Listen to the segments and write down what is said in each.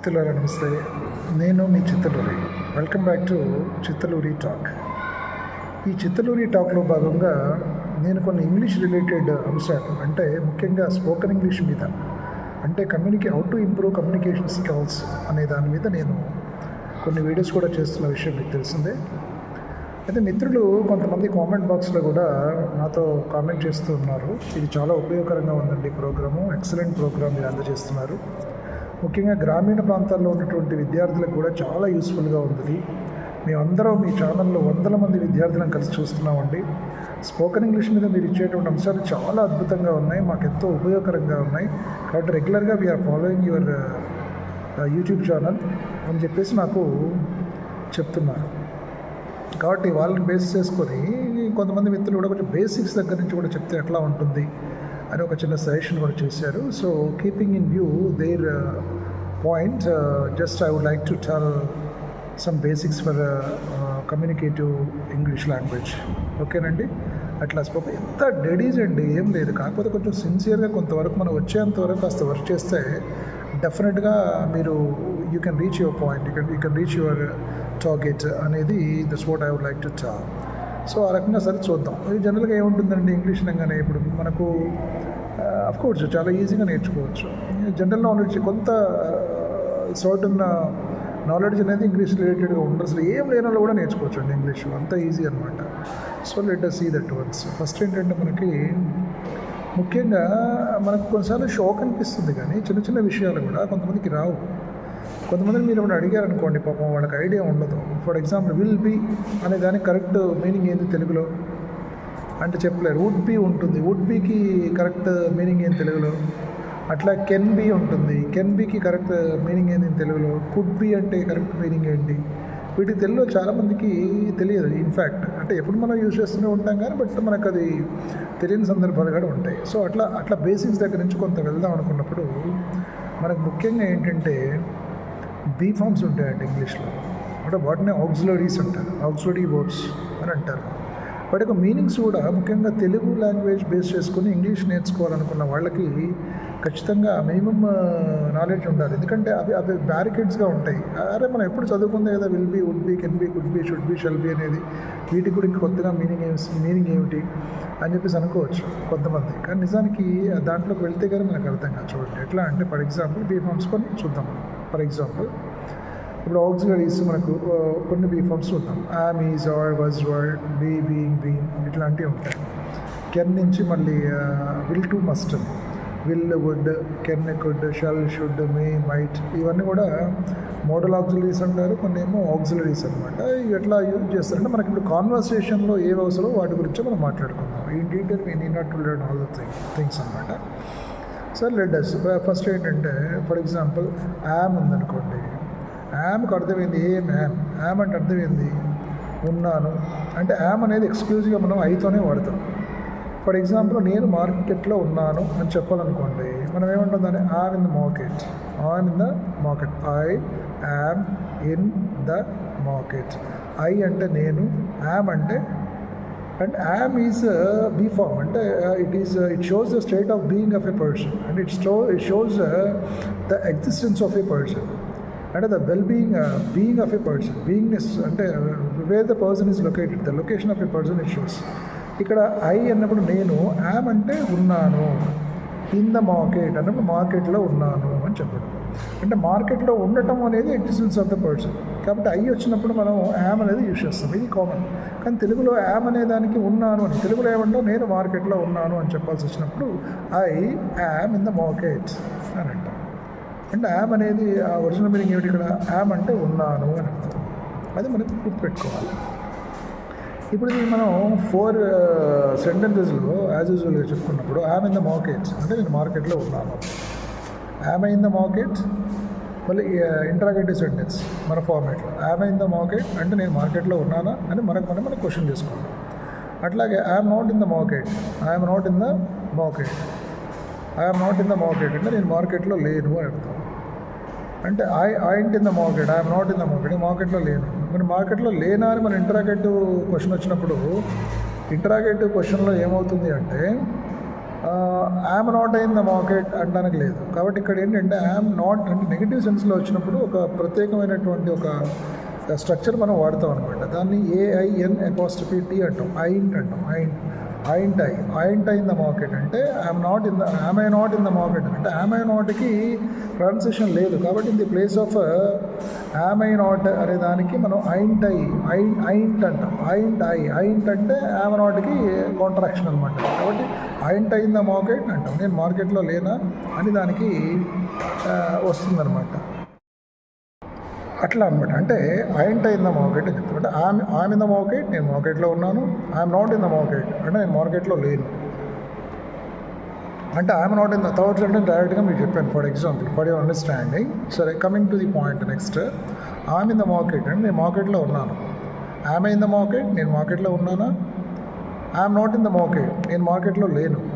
మిత్రులారా నమస్తే నేను మీ Chittaluri. Welcome back to Chittaluri talk ఈ చిత్తలూరి టాక్లో భాగంగా నేను కొన్ని ఇంగ్లీష్ రిలేటెడ్ అంశాలు అంటే ముఖ్యంగా స్పోకెన్ ఇంగ్లీష్ మీద అంటే communicate how to improve communication skills అనే దాని మీద నేను కొన్ని వీడియోస్ కూడా చేస్తున్న విషయం మీకు తెలిసిందే. అయితే మిత్రులు కొంతమంది కామెంట్ బాక్స్లో కూడా నాతో కామెంట్ చేస్తూ ఉన్నారు. ఇది చాలా ఉపయోగకరంగా ఉందండి ప్రోగ్రాము ఎక్సలెంట్ ప్రోగ్రామ్ మీరు అందజేస్తున్నారు. ముఖ్యంగా గ్రామీణ ప్రాంతాల్లో ఉన్నటువంటి విద్యార్థులకు కూడా చాలా యూస్ఫుల్గా ఉంది. మేమందరం మీ ఛానల్లో వందల మంది విద్యార్థులను కలిసి చూస్తున్నామండి. స్పోకెన్ ఇంగ్లీష్ మీద మీరు ఇచ్చేటువంటి అంశాలు చాలా అద్భుతంగా ఉన్నాయి. మాకు ఎంతో ఉపయోగకరంగా ఉన్నాయి. కాబట్టి రెగ్యులర్గా we are following your YouTube channel అని చెప్పేసి నాకు చెప్తున్నారు. కాబట్టి వాళ్ళని బేస్ చేసుకొని కొంతమంది మిత్రులు కూడా కొంచెం బేసిక్స్ దగ్గర నుంచి కూడా చెప్తే ఎట్లా ఉంటుంది అని ఒక చిన్న సజెషన్ కూడా చేశారు. So keeping in view their point just I would like to tell some basics for communicative English language ఓకేనండి అట్లా స్పోక్ ఎంత డెడీస్ అండి ఏం లేదు. కాకపోతే కొంచెం సిన్సియర్గా కొంతవరకు మనం వచ్చేంతవరకు కాస్త వర్క్ చేస్తే డెఫినెట్గా మీరు you can reach your point you can you can reach your target అనేది that's what I would like to talk so ఆ రకంగా సరే చూద్దాం. ఇది జనరల్గా ఏముంటుందండి ఇంగ్లీష్ అనగానే ఇప్పుడు మనకు uh, అఫ్కోర్స్ చాలా ఈజీగా నేర్చుకోవచ్చు. జనరల్ నాలెడ్జ్ కొంత సర్టన్ నాలెడ్జ్ అనేది ఇంగ్లీష్ రిలేటెడ్గా ఉండదు. అసలు ఏం లేని కూడా నేర్చుకోవచ్చు అండి ఇంగ్లీష్ అంత ఈజీ అనమాట so let see that once first ఏంటంటే మనకి ముఖ్యంగా మనకు కొన్నిసార్లు షాక్ అనిపిస్తుంది కానీ చిన్న చిన్న విషయాలు కూడా కొంతమందికి రావు. కొంతమంది మీరు ఏమైనా అడిగారు అనుకోండి పాపం వాళ్ళకి ఐడియా ఉండదు. ఫర్ ఎగ్జాంపుల్ విల్ బీ అనే దానికి కరెక్ట్ మీనింగ్ ఏంది తెలుగులో? అంటే చెప్పలేరు. వుడ్ బీ ఉంటుంది. వుడ్ బీకి కరెక్ట్ మీనింగ్ ఏంది తెలుగులో? అట్లా కెన్ బీ ఉంటుంది. కెన్ బీకి కరెక్ట్ మీనింగ్ ఏంది తెలుగులో? కుడ్ బీ అంటే కరెక్ట్ మీనింగ్ ఏంటి? వీటి తెలుగులో చాలామందికి తెలియదు ఇన్ఫ్యాక్ట్ అంటే ఎప్పుడు మనం యూజ్ చేస్తూనే ఉంటాం కానీ బట్ మనకు అది తెలియని సందర్భాలు కూడా ఉంటాయి. సో అట్లా అట్లా బేసిక్స్ దగ్గర నుంచి కొంత వెళ్దాం అనుకున్నప్పుడు మనకు ముఖ్యంగా ఏంటంటే బీ ఫామ్స్ ఉంటాయండి ఇంగ్లీష్లో. అంటే వాటిని ఆక్సిలరీస్ అంటారు. ఆక్సిలరీ వర్డ్స్ అని అంటారు. వాటి యొక్క మీనింగ్స్ కూడా ముఖ్యంగా తెలుగు లాంగ్వేజ్ బేస్ చేసుకుని ఇంగ్లీష్ నేర్చుకోవాలనుకున్న వాళ్ళకి ఖచ్చితంగా మినిమమ్ నాలెడ్జ్ ఉండాలి. ఎందుకంటే అవి అవి బ్యారికేడ్స్గా ఉంటాయి. అరే మనం ఎప్పుడు చదువుకుందే కదా will be would be can be could be should be shall be అనేది. వీటికి కూడా ఇంకా కొత్తగా మీనింగ్ ఏమి మీనింగ్ ఏమిటి అని చెప్పేసి అనుకోవచ్చు కొంతమంది. కానీ నిజానికి దాంట్లోకి వెళ్తే కానీ మనకు అర్థం కాదు. చూడండి ఎట్లా అంటే ఫర్ ఎగ్జాంపుల్ బీ ఫామ్స్ కొన్ని చూద్దాం ఫర్ ఎగ్జాంపుల్ ఇప్పుడు ఆక్సిలరీస్ మనకు కొన్ని బీ ఫామ్స్ చూద్దాం. Am is are was were be being been ఇట్లాంటివి ఉంటాయి. కెన్ నుంచి మళ్ళీ will to must will would can could shall should may might ఇవన్నీ కూడా మోడల్ ఆక్సిలరీస్ అంటారు కొన్ని ఏమో ఆక్సిలరీస్ అనమాట ఇవి ఎట్లా యూజ్ చేస్తారంటే మనకి ఇప్పుడు కాన్వర్సేషన్లో ఏ అవసరం వాటి గురించి మనం మాట్లాడుకుందాం. ఈ detail we need not to learn all the thing things అనమాట సార్ లెటర్స్ ఫస్ట్ ఏంటంటే ఫర్ ఎగ్జాంపుల్ యామ్ ఉందనుకోండి. యామ్కి అర్థమైంది ఏం యామ్ యామ్ అంటే అర్థమైంది ఉన్నాను. అంటే యామ్ అనేది ఎక్స్క్లూజివ్గా మనం ఐతోనే వాడతాం. ఫర్ ఎగ్జాంపుల్ నేను మార్కెట్లో ఉన్నాను అని చెప్పాలనుకోండి మనం ఏముంటుందని దాన్ని? I'm in the market I'm in the market I am in the market I అంటే నేను యామ్ అంటే and am is be form అంటే it is it shows the state of being of a person and it stow it shows the existence of a person అంటే the well being being of a person beingness అంటే where the person is located the location of a person it shows ఇక్కడ I అన్నప్పుడు నేను am అంటే ఉన్నాను. In the market అన్నప్పుడు మార్కెట్లో ఉన్నాను అని చెప్పడం. అంటే మార్కెట్లో ఉండటం అనేది ఎగ్జిస్టెన్స్ ఆఫ్ ద పర్సన్ కాబట్టి ఐ వచ్చినప్పుడు మనం యామ్ అనేది యూజ్ చేస్తాం. ఇది కామన్ కానీ తెలుగులో యామ్ అనే దానికి ఉన్నాను అని తెలుగులో ఏమంటాం నేను మార్కెట్లో ఉన్నాను అని చెప్పాల్సి వచ్చినప్పుడు I am in the market అని అంటాం. అంటే యామ్ అనేది ఆ ఒరిజినల్ మీనింగ్ ఏమిటి ఇక్కడ? యామ్ అంటే ఉన్నాను అని అర్థం. అది మనం గుర్తుపెట్టుకోవాలి. ఇప్పుడు మనం ఫోర్ సెంటెన్సెస్లో యాజ్ యూజువల్గా చెప్పుకున్నప్పుడు యామ్ ఇన్ ద మార్కెట్ అంటే నేను మార్కెట్లో ఉన్నాను. యామ్ ఇన్ ద మార్కెట్ మళ్ళీ uh, ఇంటరాగేటివ్ సెంటెన్స్ మన ఫార్మేట్లో యామ్ ఇన్ ద మార్కెట్ అంటే నేను మార్కెట్లో ఉన్నానా అని మనకు మనం మనం క్వశ్చన్ చేసుకుంటాం అట్లాగే I'm not in the market I'm not in the market I'm not in the market అంటే నేను మార్కెట్లో లేను అని అర్థం. అంటే I ain't in the market I'm not in the market మార్కెట్లో లేను. మన మార్కెట్లో లేనా అని మన ఇంటరాగేటివ్ క్వశ్చన్ వచ్చినప్పుడు ఇంటరాగేటివ్ క్వశ్చన్లో ఏమవుతుంది అంటే am not in the market అనడానికి లేదు. కాబట్టి ఇక్కడ ఏంటంటే ఐఎమ్ నాట్ అంటే నెగిటివ్ సెన్స్లో వచ్చినప్పుడు ఒక ప్రత్యేకమైనటువంటి ఒక స్ట్రక్చర్ మనం వాడతాం అనమాట దాన్ని A I N apostrophe T అంటాం. ఐంట్ అంటాం. Ain't ain't I ain't I in the market అంటే I'm not in the am I not in the market అంటే యామ్ ఐ నాట్కి ట్రాన్సాక్షన్ లేదు. కాబట్టి in the place of am I not అనే దానికి మనం ఐంట్ ఐ ఐ ఐంట్ అంటాం. Ain't I ain't అంటే యామ్ నాట్కి కాంట్రాక్షన్ అనమాట. కాబట్టి ain't I in the market అంటాం. నేను మార్కెట్లో లేనా? అని దానికి వస్తుందన్నమాట. అట్లా అనమాట అంటే ఆయంట ఇన్ ద మార్కెట్ అని చెప్తాను అంటే ఆమె ఆమె ఇన్ ద మార్కెట్ నేను మార్కెట్లో ఉన్నాను. I'm not in the market. అంటే నేను మార్కెట్లో లేను. అంటే I'm not in the third అంటే డైరెక్ట్గా మీకు చెప్పాను. For example for your understanding సరే coming to the point next. ఆమె ఇన్ ద మార్కెట్ అంటే నేను మార్కెట్లో ఉన్నాను. ఆమె ఇన్ ద మార్కెట్ నేను మార్కెట్లో ఉన్నానా? I'm not in the market నేను మార్కెట్లో లేను.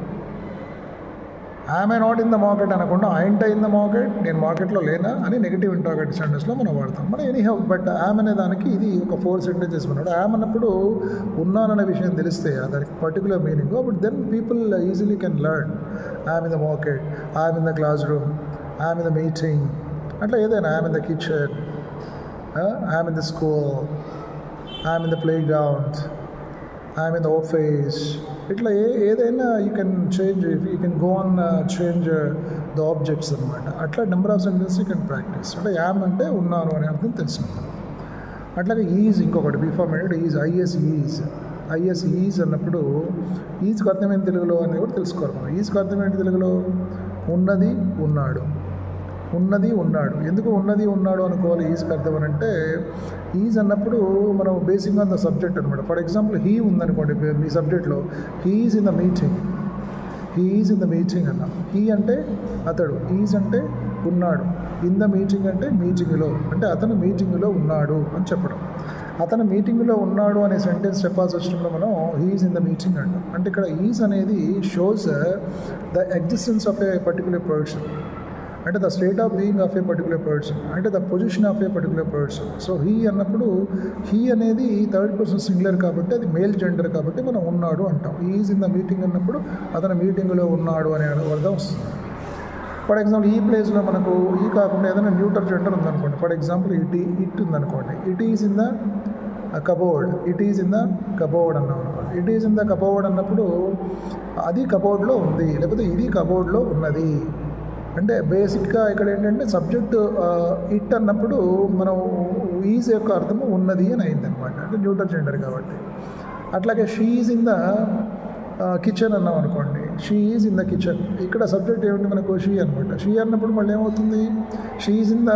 ఆమె నాట్ ఇన్ ద మార్కెట్ అనకుండా ఐంట ఇన్ ద మార్కెట్ నేను మార్కెట్లో లేనా అని నెగిటివ్ ఇంట్రాగేటివ్ సెంటెన్స్లో మనం వాడతాం. మనం ఎనీ హౌ బట్ ఆమె అనే దానికి ఇది ఒక ఫోర్ సెంటెన్సెస్ ఉన్నాడు ఆమె అన్నప్పుడు ఉన్నాననే విషయం తెలిస్తే దానికి particular meaning but then people easily can learn I'm in the market I'm in the classroom I'm in the meeting అట్లా ఏదైనా I'm in the kitchen I'm in the school I'm in the playground I'm in the office ఇట్లా ఏ ఏదైనా you can change you can go on change the objects అనమాట అట్లా number of sentence you can practice అంటే am అంటే ఉన్నాను అనే అర్థం తెలిసినప్పుడు. అట్లాగే ఈజ్ ఇంకొకటి before med is I S is I S is అన్నప్పుడు ఈజ్కి అర్థమైన తెలుగులో అని కూడా తెలుసుకోవాలి మనం. ఈజ్కి అర్థమైన తెలుగులో? ఉన్నది ఉన్నాడు. ఉన్నది ఉన్నాడు. ఎందుకు ఉన్నది ఉన్నాడు అనుకోవాలి ఈజ్కి అర్థం అని అంటే ఈజ్ అన్నప్పుడు మనం బేసింగ్ ఆన్ ద సబ్జెక్ట్ అనమాట ఫర్ ఎగ్జాంపుల్ హీ ఉందనుకోండి మీ- సబ్జెక్ట్లో he is in the meeting he is in the meeting అన్న. హీ అంటే అతడు ఈజ్ అంటే ఉన్నాడు. ఇన్ ద మీటింగ్ అంటే మీటింగ్లో అంటే అతను మీటింగ్లో ఉన్నాడు అని చెప్పడం. అతను మీటింగ్లో ఉన్నాడు అనే సెంటెన్స్ చెప్పాల్సి వచ్చినప్పుడు మనం హీఈస్ ఇన్ ద మీటింగ్ అంటాం. అంటే ఇక్కడ ఈజ్ అనేది shows the existence of a particular provision అంటే the state of being of a particular person అంటే the position of a particular person so he అన్నప్పుడు హీ అనేది థర్డ్ పర్సన్ సింగులర్ కాబట్టి అది మేల్ జెండర్ కాబట్టి మనం ఉన్నాడు అంటాం. ఈజ్ ఇన్ ద మీటింగ్ అన్నప్పుడు అతను మీటింగ్లో ఉన్నాడు అనే అర్థం వస్తుంది. ఫర్ ఎగ్జాంపుల్ ఈ ప్లేస్లో మనకు ఈ కాకుండా ఏదైనా న్యూటర్ జెండర్ ఉందనుకోండి. ఫర్ ఎగ్జాంపుల్ ఇట్ ఇట్ ఉందనుకోండి. It is in the cupboard it is in the cupboard అన్నాం అనుకోండి. It is in the cupboard అన్నప్పుడు అది కబోర్డ్లో ఉంది. లేకపోతే ఇది కబోర్డ్లో ఉన్నది. అంటే బేసిక్గా ఇక్కడ ఏంటంటే సబ్జెక్ట్ ఇట్ అన్నప్పుడు మనం ఈజ్ యొక్క అర్థము ఉన్నది అని అయిందనమాట అంటే న్యూటర్ జెండర్ కాబట్టి. అట్లాగే she is in the kitchen అన్నాం అనుకోండి. She is in the kitchen. ఇక్కడ సబ్జెక్ట్ ఏమిటి మనకు? షీ అనమాట షీ అన్నప్పుడు మళ్ళీ ఏమవుతుంది? She is in the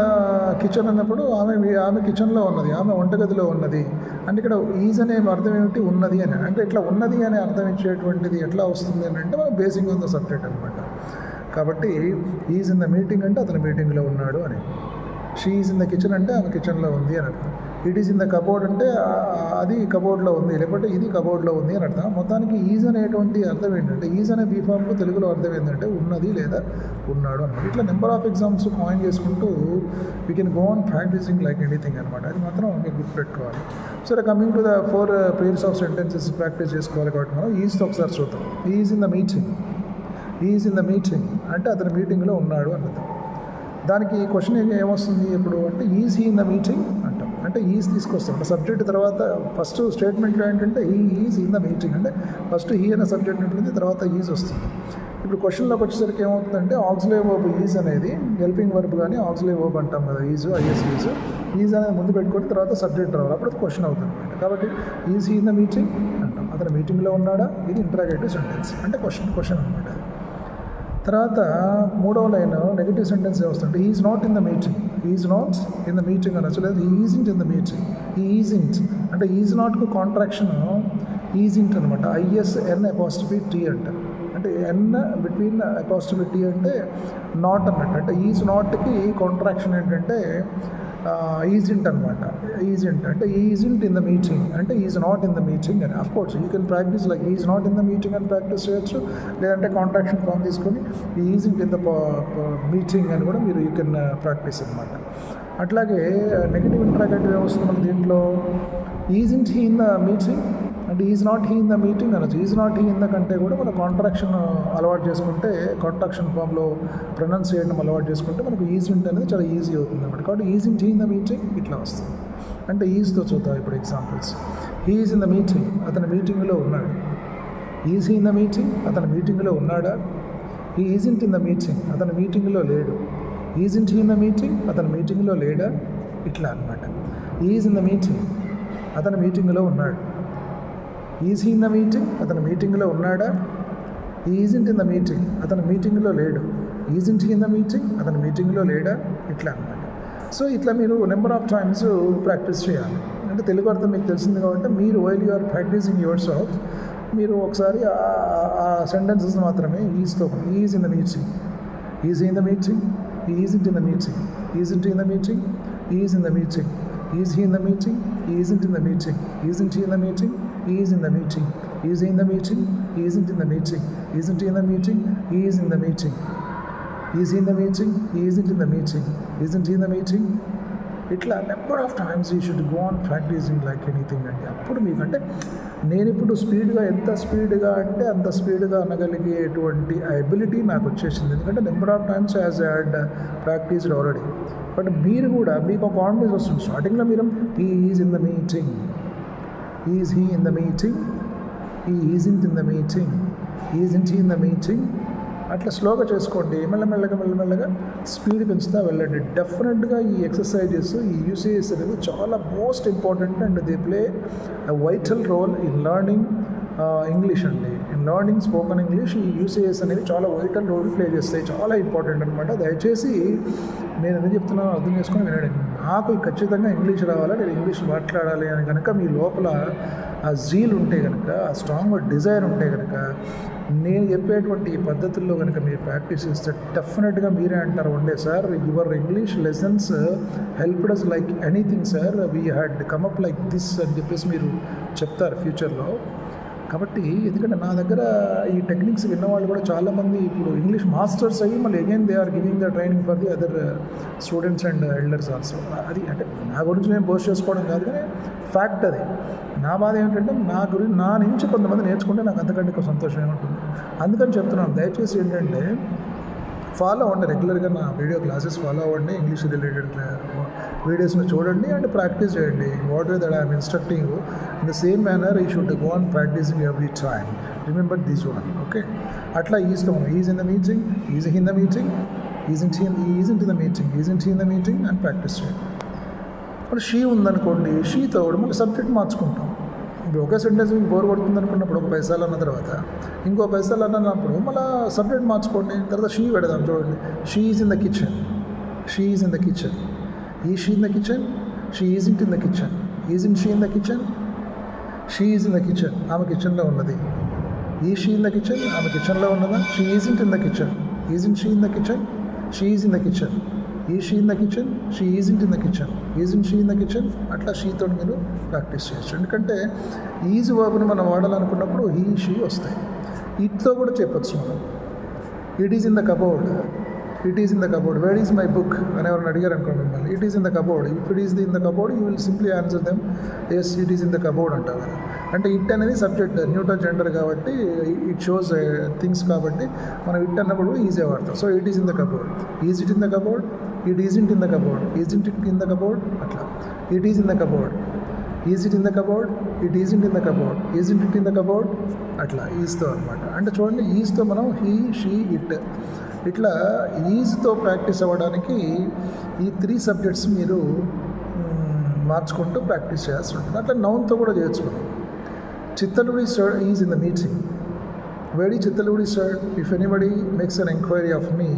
kitchen అన్నప్పుడు ఆమె ఆమె కిచెన్లో ఉన్నది. ఆమె వంటగదిలో ఉన్నది. అంటే ఇక్కడ ఈజ్ అనే అర్థం ఏమిటి? ఉన్నది అని. అంటే ఇట్లా ఉన్నది అనే అర్థం ఇచ్చేటువంటిది ఎట్లా వస్తుంది అని అంటే మనం బేసింగ్ ఆన్ ద సబ్జెక్ట్ అనమాట కాబట్టి ఈజ్ ఇన్ ద మీటింగ్ అంటే అతను మీటింగ్లో ఉన్నాడు అని. She is in the kitchen అంటే ఆమె కిచెన్లో ఉంది అని అర్థం. It is in the cupboard అంటే అది కబోర్డ్లో ఉంది లేకపోతే ఇది కబోర్డ్లో ఉంది అని అర్థం. మొత్తానికి ఈజ్ అనేటువంటి అర్థం ఏంటంటే ఈజ్ అనే బీఫామ్లో తెలుగులో అర్థం ఏంటంటే ఉన్నది లేదా ఉన్నాడు అనమాట ఇట్లా నెంబర్ ఆఫ్ ఎగ్జామ్స్ కాయిన్ చేసుకుంటూ we can go on practising like anything అనమాట అది మాత్రం మీరు గుర్తుపెట్టుకోవాలి సరే coming to the four pairs of sentences practice చేసుకోవాలి కాబట్టి మనం ఈజ్తో ఒకసారి చూద్దాం. Is in the meeting is in the meeting అంటే అతను మీటింగ్లో ఉన్నాడు అన్నది దానికి క్వశ్చన్ ఏమొస్తుంది ఇప్పుడు? అంటే is he in the meeting అంటాం. అంటే ఈజ్ తీసుకొస్తాం సబ్జెక్ట్ తర్వాత ఫస్ట్ స్టేట్మెంట్లో ఏంటంటే ఈ ఈజ్ ఇన్ ద మీటింగ్ అంటే ఫస్ట్ హీ అనే సబ్జెక్ట్ ఉంటుంది తర్వాత ఈజ్ వస్తుంది. ఇప్పుడు క్వశ్చన్లోకి వచ్చేసరికి ఏమవుతుందంటే ఆక్సిలే వర్బ్ ఈజ్ అనేది హెల్పింగ్ వర్బ్ కానీ ఆక్సిలే వర్బ్ అంటాం కదా ఈజ్ ఐఎస్ ఈజ్ ఈజ్ అనేది ముందు పెట్టుకుని తర్వాత సబ్జెక్ట్ రావాలి. అప్పుడు క్వశ్చన్ అవుతుంది అనమాట కాబట్టి ఈజ్ ఇన్ ద మీటింగ్ అంటాం. అతను మీటింగ్లో ఉన్నాడా? ఇది ఇంటరాగేటివ్ సెంటెన్స్ అంటే క్వశ్చన్ క్వశ్చన్ అనమాట తర్వాత మూడవ లైన్ నెగిటివ్ సెంటెన్స్ వస్తుంటే is not in the meeting is not in the meeting అనొచ్చు ఈజ్ ఇంట్ ఇన్ ద మీటింగ్ ఈ ఇంట్ అంటే ఈజ్ నాట్కు కాంట్రాక్షన్ ఈజింట్ అనమాట ఐఎస్ఎన్ అపాస్టిఫీ టీ అంట. అంటే ఎన్ బిట్వీన్ అపాస్టిఫీ టీ అంటే నాట్ అన్నట్టు. అంటే ఈజ్ నాట్కి కాంట్రాక్షన్ ఏంటంటే ఈజెంట్ అనమాట ఈజెంట్ అంటే ఈజెంట్ ఇన్ ద మీటింగ్. అంటే is not in the meeting అని. Of course you can practise like is not in the meeting అని ప్రాక్టీస్ చేయొచ్చు. లేదంటే కాంట్రాక్షన్ ఫామ్ తీసుకొని uh, uh, isn't in the meeting అని కూడా మీరు యూ కెన్ ప్రాక్టీస్ అనమాట అట్లాగే నెగిటివ్ ఇంట్రాగేటివ్ ఏమొస్తుంది మన దీంట్లో? Isn't he in the meeting అంటే is not he in the meeting అనొచ్చు is not he in the కంటే కూడా మన కాంట్రాక్షన్ అలవాటు చేసుకుంటే కాంట్రాక్షన్ ఫామ్లో ప్రొనౌన్స్ చేయడం అలవాటు చేసుకుంటే మనకు ఈజ్ ఇంట్ అనేది చాలా ఈజీ అవుతుంది అనమాట కాబట్టి ఈజ్ ఇంట్ హీ ఇన్ ద మీటింగ్ ఇట్లా వస్తుంది. అంటే ఈజ్తో చూద్దాం ఇప్పుడు examples he is in the meeting అతని మీటింగ్లో ఉన్నాడు. ఈజ్ ఇన్ ద మీటింగ్ అతని మీటింగ్లో ఉన్నాడా? He isn't in the meeting అతని మీటింగ్లో లేడు. Isn't he in the meeting అతని మీటింగ్లో లేడా? ఇట్లా అనమాట ఈజ్ ఇన్ ద మీటింగ్ అతని మీటింగ్లో ఉన్నాడు. ఈజ్ ఇన్ ద మీటింగ్ అతని మీటింగ్లో ఉన్నాడా ఈజింట్ ఇన్ ద మీటింగ్ అతను మీటింగ్లో లేడు ఈజింట్ ఇన్ ద మీటింగ్ అతని మీటింగ్లో లేడా ఇట్లా అనమాట సో ఇట్లా మీరు నెంబర్ ఆఫ్ టైమ్స్ ప్రాక్టీస్ చేయాలి అంటే తెలుగు అర్థం మీకు తెలిసింది కాబట్టి మీరు while you are practising yourself మీరు ఒకసారి ఆ సెంటెన్సెస్ మాత్రమే ఈజ్తో is in the meeting is in the meeting isn't in the meeting isn't in the meeting is in the meeting is in the meeting isn't in the meeting isn't in the meeting is in the meeting is in the meeting isn't in the meeting isn't in the meeting is in the meeting is in the meeting is in the meeting isn't in the meeting ఇట్లా number of times you should go on practising like anything అండి అప్పుడు మీకు అంటే నేను ఇప్పుడు స్పీడ్గా ఎంత స్పీడ్గా అంటే అంత స్పీడ్గా అనగలిగేటువంటి ఎబిలిటీ నాకు వచ్చేసింది. ఎందుకంటే number of times as had practised already but మీరు కూడా మీకు ఒక కాన్ఫిడెన్స్ వస్తుంది. స్టార్టింగ్లో మీరు ఈ is in the meeting is he in the meeting ఈ is in the meeting isn't in the meeting అట్లా స్లోగా చేసుకోండి. మెల్లమెల్లగా మెల్లమెల్లగా స్పీడ్ పెంచుతా వెళ్ళండి. డెఫినెట్గా ఈ ఎక్సర్సైజెస్ ఈ యూసీఎస్ అనేది చాలా most important and they play vital role in learning English అండి. ఇన్ లర్నింగ్ స్పోకెన్ ఇంగ్లీష్ ఈ యూసీఎస్ అనేవి చాలా వైటల్ రోల్ ప్లే చేస్తాయి. చాలా ఇంపార్టెంట్ అనమాట దయచేసి నేను ఎందుకు చెప్తున్నాను అర్థం చేసుకొని వినండి. నాకు ఖచ్చితంగా ఇంగ్లీష్ రావాలా? నేను ఇంగ్లీష్ మాట్లాడాలి అని కనుక మీ లోపల ఆ జీల్ ఉంటే కనుక ఆ స్ట్రాంగ్ డిజైర్ ఉంటే కనుక నేను చెప్పేటువంటి ఈ పద్ధతుల్లో కనుక మీరు ప్రాక్టీస్ చేస్తే డెఫినెట్గా మీరే అంటారు. ఉండే sir your English lessons helped us like anything sir we had come up like this అని చెప్పేసి మీరు చెప్తారు ఫ్యూచర్లో కాబట్టి ఎందుకంటే నా దగ్గర ఈ టెక్నిక్స్ విన్నవాళ్ళు కూడా చాలామంది ఇప్పుడు ఇంగ్లీష్ మాస్టర్స్ అయ్యి మళ్ళీ again they are giving the training for the other students and elders also అది అంటే నా గురించి నేను పోస్ట్ చేసుకోవడం కాదు కానీ ఫ్యాక్ట్ అది. నా బాధ ఏంటంటే నా గురించి నా నుంచి కొంతమంది నేర్చుకుంటే నాకు అంతకంటే ఎక్కువ సంతోషం ఉంటుంది. అందుకని చెప్తున్నాను దయచేసి ఏంటంటే ఫాలో అవ్వండి రెగ్యులర్గా నా వీడియో క్లాసెస్ ఫాలో అవ్వండి ఇంగ్లీష్ రిలేటెడ్ వీడియోస్ని చూడండి అండ్ ప్రాక్టీస్ చేయండి what that I'm instructing in the same manner we should go on practising every time remember this one okay అట్లా ఈజ్తో is in the meeting is in the meeting is in is in to the meeting is in in the meeting and practice చేయండి ఇప్పుడు she ఉందనుకోండి షీతో కూడా మళ్ళీ subject మార్చుకుంటాం ఇప్పుడు ఒకే sentence మీకు bore కొడుతుంది అనుకున్నప్పుడు ఒక పైసలు అన్న తర్వాత ఇంకో పైసలు అన్నప్పుడు మళ్ళీ సబ్జెక్ట్ మార్చుకోండి తర్వాత షీ పెడదాం చూడండి she is in the kitchen she is in the kitchen ఈ she in the kitchen she isn't in the kitchen is in she in the kitchen she is in the kitchen ఆమె కిచెన్లో ఉన్నది ఈ she in the kitchen ఆమె కిచెన్లో ఉన్నదా she isn't in the kitchen is in she in the kitchen she is in the kitchen ఈ she in the kitchen she is in the kitchen is in she in the kitchen అట్లా షీతో మీరు practice చేయొచ్చు ఎందుకంటే is వర్బ్ని మనం వాడాలనుకున్నప్పుడు he she వస్తాయి ఇట్తో కూడా చెప్పొచ్చు మనం it is in the cupboard it is in the cupboard where is my book అని ఎవరైనా అడిగారు అనుకోండి మిమ్మల్ని it is in the cupboard if it is in the cupboard you will simply answer them as it is in the cupboard అంటారు అంటే it అనేది subject neutral gender కాబట్టి it shows things కాబట్టి మనం ఇట్ అన్నప్పుడు ఈజీ వాడతాం so it is in the cupboard is it in the cupboard it isn't in the cupboard isn't it in the cupboard అట్లా it is in the cupboard is it in the cupboard it isn't in the cupboard isn't it in the cupboard అట్లా ఈజ్తో అనమాట అంటే చూడండి ఈజ్తో మనం he she it ఇట్లా ఈజ్తో practice అవ్వడానికి ఈ త్రీ సబ్జెక్ట్స్ మీరు మార్చుకుంటూ ప్రాక్టీస్ చేయాల్సి ఉంటుంది. అట్లా నౌన్తో కూడా చేయొచ్చు మనం. Chittaluri sir is in the meeting very is sir if anybody makes an enquiry of me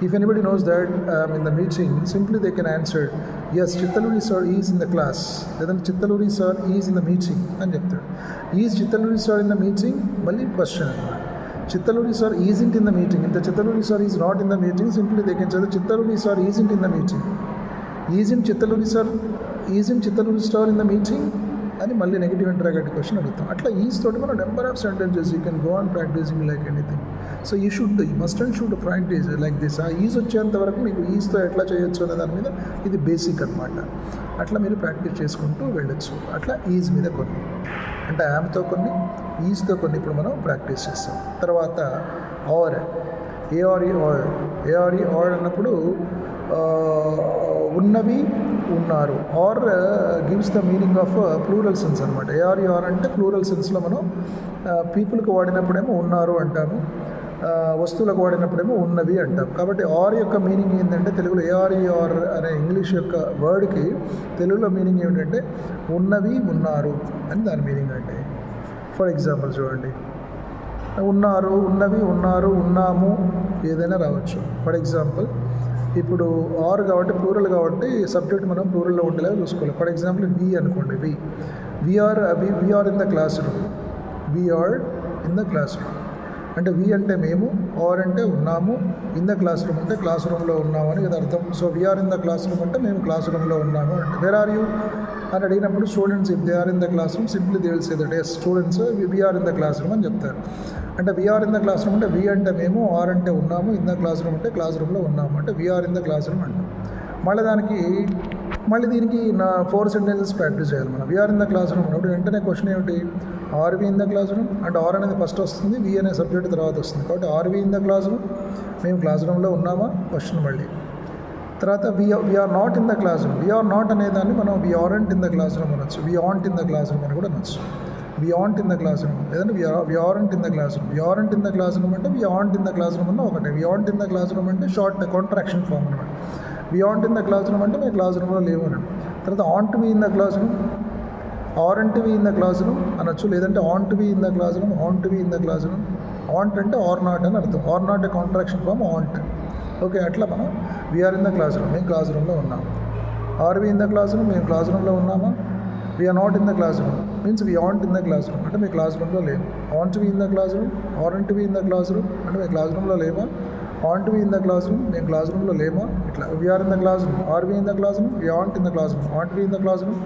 If anybody knows that um, in the meeting, simply they can answer, yes, Chittaluri sir is in the class. Then Chittaluri sir is in the meeting. And is Chittaluri sir in the meeting? Mali question. Chittaluri sir isn't in the meeting. If the Chittaluri sir is not in the meeting, simply they can say, Chittaluri sir isn't in the meeting. Isn't Chittaluri sir, isn't Chittaluri sir in the meeting? అని మళ్ళీ negative interrogative question అడుగుతాం. అట్లా is తోటి మనం number of sentences you can go on practising like anything so we should we must and should practise like this ఆ is వచ్చేంత వరకు మీకు ఈజ్తో ఎట్లా చేయొచ్చు అనే దాని మీద ఇది బేసిక్ అనమాట అట్లా మీరు ప్రాక్టీస్ చేసుకుంటూ వెళ్ళొచ్చు. అట్లా ఈజ్ మీద కొన్ని. అంటే యామ్తో కొన్ని ఈజ్తో కొన్ని ఇప్పుడు మనం ప్రాక్టీస్ చేస్తాం. తర్వాత are A R E are A R E are అన్నప్పుడు ఉన్నవి ఉన్నారు. Are gives the meaning of plural sense అనమాట ఏఆర్ఈ ఆర్ అంటే ప్లూరల్ సెన్స్లో మనం uh, పీపుల్కి వాడినప్పుడేమో ఉన్నారు అంటాము. Uh, వస్తువులకు వాడినప్పుడేమో ఉన్నవి అంటాం కాబట్టి ఆర్ యొక్క మీనింగ్ ఏంటంటే తెలుగులో ఏఆర్ఈఆర్ e, అనే ఇంగ్లీష్ యొక్క వర్డ్కి తెలుగులో మీనింగ్ ఏమిటంటే ఉన్నవి ఉన్నారు అని దాని మీనింగ్ అంటే ఫర్ ఎగ్జాంపుల్ చూడండి. ఉన్నారు ఉన్నవి ఉన్నారు ఉన్నాము ఏదైనా రావచ్చు. ఫర్ ఎగ్జాంపుల్ ఇప్పుడు ఆర్ కాబట్టి ప్లూరల్ కాబట్టి సబ్జెక్ట్ మనం ప్లూరల్లో ఉండేలాగా చూసుకోవాలి. ఫర్ ఎగ్జాంపుల్ వి అనుకోండి we we are we are in the classroom we are in the classroom అంటే వి అంటే మేము ఆర్ అంటే ఉన్నాము ఇన్ ద క్లాస్ రూమ్ అంటే క్లాస్ రూమ్లో ఉన్నాము అని ఇది అర్థం so we are in the classroom అంటే మేము క్లాస్ రూమ్లో ఉన్నాము అంటే వేర్ ఆర్ యూ అని అడిగినప్పుడు students if they are in the classroom simply they will say that as students we are in the classroom అని చెప్తారు. అంటే we are in the classroom అంటే వి అంటే మేము ఆర్ అంటే ఉన్నాము ఇన్ ద క్లాస్ రూమ్ అంటే క్లాస్ రూమ్లో ఉన్నాము అంటే we are in the classroom అంటాం. మళ్ళీ దానికి మళ్ళీ దీనికి నా ఫోర్ సెంటెన్సెస్ ప్రాక్టీస్ చేయాలి మనం. We are in the classroom అన్నప్పుడు వెంటనే క్వశ్చన్ ఏమిటి? Are we in the classroom అంటే ఆర్ అనేది ఫస్ట్ వస్తుంది వి అనే సబ్జెక్ట్ తర్వాత వస్తుంది. కాబట్టి are we in the classroom మేము క్లాస్ రూమ్లో ఉన్నామా? క్వశ్చన్ మళ్ళీ. తర్వాత we we are not in the classroom we are not అనే దాన్ని మనం we aren't in the classroom అనొచ్చు we aren't in the classroom అని కూడా అనొచ్చు we aren't in the classroom లేదంటే we aren't in the classroom we aren't in the classroom అంటే we aren't in the classroom అన్న ఒకటే we aren't in the classroom అంటే short contraction form అనమాట we aren't in the classroom అంటే మేము క్లాస్ రూమ్లో లేవు అని తర్వాత aren't we in the classroom aren't we in the classroom అనొచ్చు లేదంటే aren't we in the class room aren't we in the classroom aren't అంటే ఆర్ నాట్ అని అర్థం are not contraction form aren't okay అట్లా మనం we are in the classroom మేము క్లాస్ రూమ్లో ఉన్నాం are we in the classroom మేము క్లాస్ రూమ్లో ఉన్నామా we are not in the classroom means we aren't in the classroom అంటే మీ క్లాస్ రూమ్లో లేము aren't we in the classroom aren't we in the classroom అంటే మీ క్లాస్ రూమ్లో లేమా aren't we in the classroom మేము క్లాస్ రూమ్లో లేమా ఇట్లా we are in the classroom are we in the classroom we aren't in the classroom aren't we in the classroom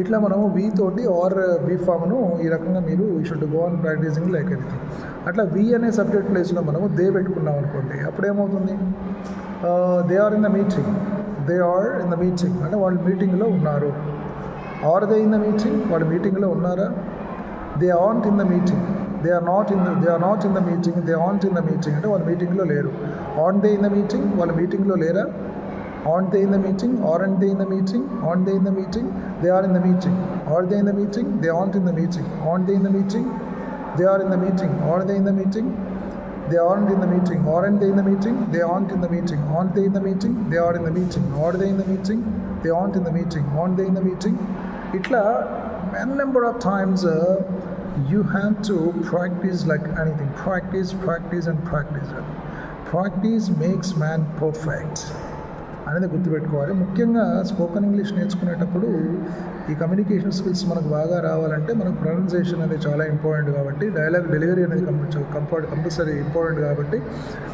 ఇట్లా మనము వి తోటి ఆర్ బీ ఫామ్ను ఈ రకంగా మీరు we should go on practising like anything అట్లా వి అనే సబ్జెక్ట్ ప్లేస్లో మనము దే పెట్టుకున్నాం అనుకోండి అప్పుడు ఏమవుతుంది they are in the meeting they are in the meeting అంటే వాళ్ళు మీటింగ్లో ఉన్నారు are they in the meeting వాళ్ళు మీటింగ్లో ఉన్నారా they aren't in the meeting they are not in they are not in the meeting they aren't in the meeting అంటే వాళ్ళు మీటింగ్లో లేరు on they in the meeting వాళ్ళు మీటింగ్లో లేరా on they in the meeting are and they in the meeting on they in the meeting they are in the meeting are they in the meeting they aren't in the meeting on they in the meeting they are in the meeting are they in the meeting they aren't in the meeting aren't they in the meeting they aren't in the meeting aren't they in the meeting they are in the meeting are they in the meeting they aren't in the meeting aren't they in the meeting n number of times uh, you have to practice like anything practice practice and practice practice makes man perfect అనేది గుర్తుపెట్టుకోవాలి. ముఖ్యంగా spoken English నేర్చుకునేటప్పుడు ఈ communication skills మనకు బాగా రావాలంటే మనకు pronunciation అనేది చాలా ఇంపార్టెంట్ కాబట్టి డైలాగ్ డెలివరీ అనేది కంపల్ కంపల్సరీ ఇంపార్టెంట్ కాబట్టి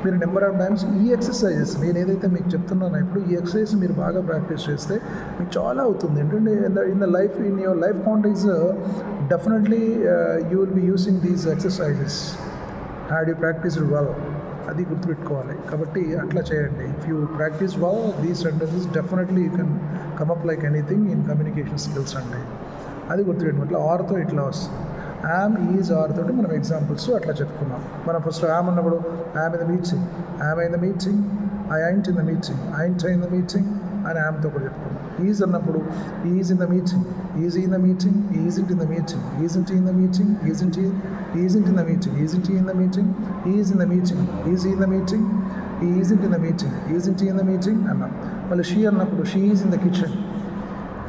మీరు నెంబర్ ఆఫ్ టైమ్స్ ఈ ఎక్సర్సైజెస్ నేను ఏదైతే మీకు చెప్తున్నానో ఇప్పుడు ఈ ఎక్సర్సైజ్ మీరు బాగా ప్రాక్టీస్ చేస్తే మీకు చాలా అవుతుంది. ఏంటంటే in the in the life in your life context definitely you will be using these exercises. Had you practice well? అది గుర్తుపెట్టుకోవాలి. కాబట్టి అట్లా చేయండి. If you practice well these sentences definitely you can come up like anything in communication skills అండి అది గుర్తుపెట్టుకో ఇట్లా ఆర్తో ఇట్లా వస్తుంది. యామ్ ఈజ్ ఆర్ తోటి మనం ఎగ్జాంపుల్స్ అట్లా చెప్పుకున్నాం. మనం ఫస్ట్ యామ్ ఉన్నప్పుడు am in the meeting am in the meeting I ain't in the meeting ain't in the meeting అని యామ్తో కూడా చెప్పుకున్నాం ఈజ్ అన్నప్పుడు is in the meeting is in the meeting is in in the meeting is in in the meeting is in is in in the meeting is in in the meeting is in the meeting is in the meeting is in in the meeting is in in the meeting అన్నాం మళ్ళీ she అన్నప్పుడు she is in the kitchen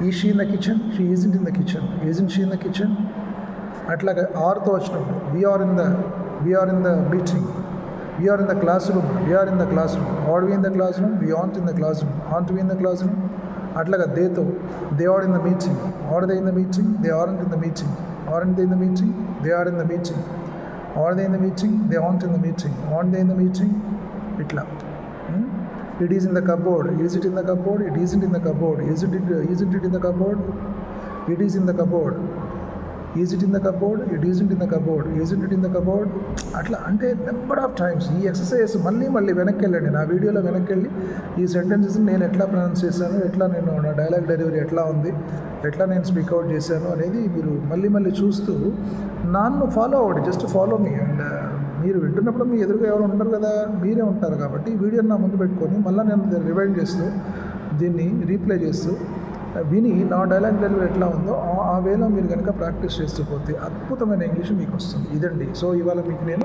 ఈ she in the kitchen she is in the kitchen is in she in the kitchen అట్లాగే ఆర్తో వచ్చినప్పుడు we are in the we are in the meeting we are in the classroom we are in the classroom are we in the classroom we aren't in the classroom aren't we in the classroom అట్లాగా దేతో they are in the meeting are they in the meeting they aren't in the meeting aren't they in the meeting they are in the meeting are they in the meeting they aren't in the meeting on they in the meeting ఇట్లా it is in the cupboard is it in the cupboard it is it in the cupboard is it is it it in the cupboard it is in the cupboard is it in the cupboard it is it in the cupboard is it in the cupboard అట్లా అంటే number of times ఈ exercise మళ్ళీ మళ్ళీ వెనక్కి వెళ్ళండి నా వీడియోలో వెనక్కి వెళ్ళి ఈ సెంటెన్సెస్ నేను ఎట్లా ప్రొనౌన్స్ చేశాను ఎట్లా నేను నా డైలాగ్ డెలివరీ ఎట్లా ఉంది ఎట్లా నేను స్పీక్అవుట్ చేశాను అనేది మీరు మళ్ళీ మళ్ళీ చూస్తూ నన్ను ఫాలో అవ్వండి. జస్ట్ ఫాలో మీ అండ్ మీరు వింటున్నప్పుడు మీ ఎదురుగా ఎవరు ఉంటారు కదా? మీరే ఉంటారు కాబట్టి ఈ వీడియోని నా ముందు పెట్టుకొని మళ్ళీ నేను రివైండ్ చేస్తూ దీన్ని రీప్లే చేస్తూ విని నా డైలాగ్ డెలివరీ ఎట్లా ఉందో ఆ- వేలో మీరు కనుక ప్రాక్టీస్ చేస్తూ పోతే అద్భుతమైన ఇంగ్లీష్ మీకు వస్తుంది. ఇదండి. సో ఇవాళ మీకు నేను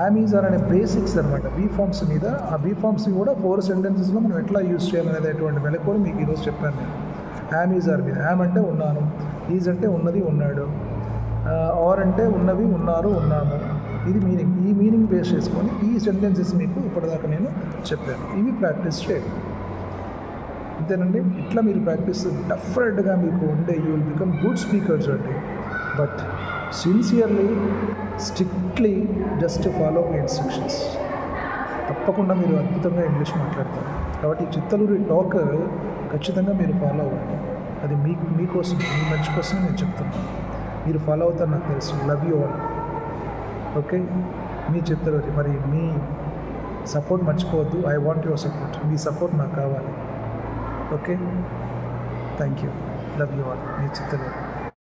యామీజార్ అనే బేసిక్స్ అనమాట బీ ఫార్మ్స్ మీద ఆ బీ ఫార్మ్స్ కూడా ఫోర్ సెంటెన్సెస్లో మనం ఎట్లా యూజ్ చేయాలనేటువంటి మెలకువలు మీకు ఈరోజు చెప్పాను నేను. యామీజార్ మీద. యామ్ అంటే ఉన్నాను. ఈజ్ అంటే ఉన్నది ఉన్నాడు. ఆర్ అంటే ఉన్నవి ఉన్నారు ఉన్నాము. ఇది మీనింగ్ ఈ మీనింగ్ బేస్ చేసుకొని ఈ సెంటెన్సెస్ మీకు ఇప్పటిదాకా నేను చెప్పాను. ఇవి ప్రాక్టీస్ చేయండి. అంతేనండి? ఇట్లా మీరు ప్రాక్టీస్ డెఫరెంట్గా మీకు ఉండే you will become good speakers అండి. But sincerely strictly just follow my instructions తప్పకుండా మీరు అద్భుతంగా ఇంగ్లీష్ మాట్లాడతారు. కాబట్టి చిత్తలూరి టాక్ ఖచ్చితంగా మీరు ఫాలో అవ్వండి. అది మీ మీకోసం మీ మంచి కోసం నేను చెప్తున్నాను మీరు ఫాలో అవుతారు నాకు తెలుసు. లవ్ యూ ఆల్ ఓకే మీ చిత్తలూరి మరి మీ సపోర్ట్ మర్చిపోవద్దు. ఐ వాంట్ యువర్ సపోర్ట్ మీ సపోర్ట్ నాకు కావాలి. Okay thank you love you all me Chittaluri